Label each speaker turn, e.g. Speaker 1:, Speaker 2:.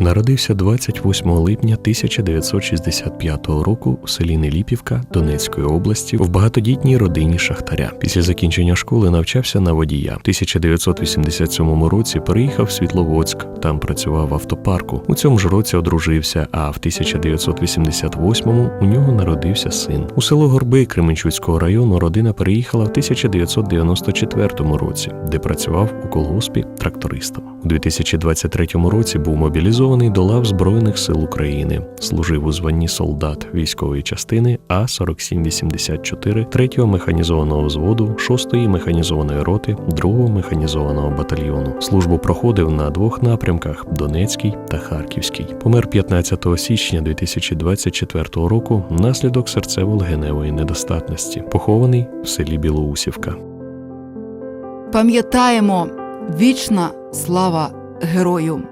Speaker 1: народився 28 липня 1965 року в селі Неліпівка Донецької області в багатодітній родині шахтаря. Після закінчення школи навчався на водія. В 1987 році переїхав в Світловодськ. Там працював в автопарку. У цьому ж році одружився. А в 1988-му у нього народився син. У село Горби Кременчуцького району родина переїхала в 1994 році, де працював у колгоспі трактористом. У 2023 році був мобілізований до лав Збройних сил України, служив у званні солдат військової частини А 4784 3-го механізованого взводу 6-ї механізованої роти 2-го механізованого батальйону. Службу проходив на двох напрямках: Донецький та Харківський. Помер 15 січня 2024 року внаслідок серцево-легеневої недостатності, похований в селі Білоусівка.
Speaker 2: Пам'ятаємо вічна слава герою.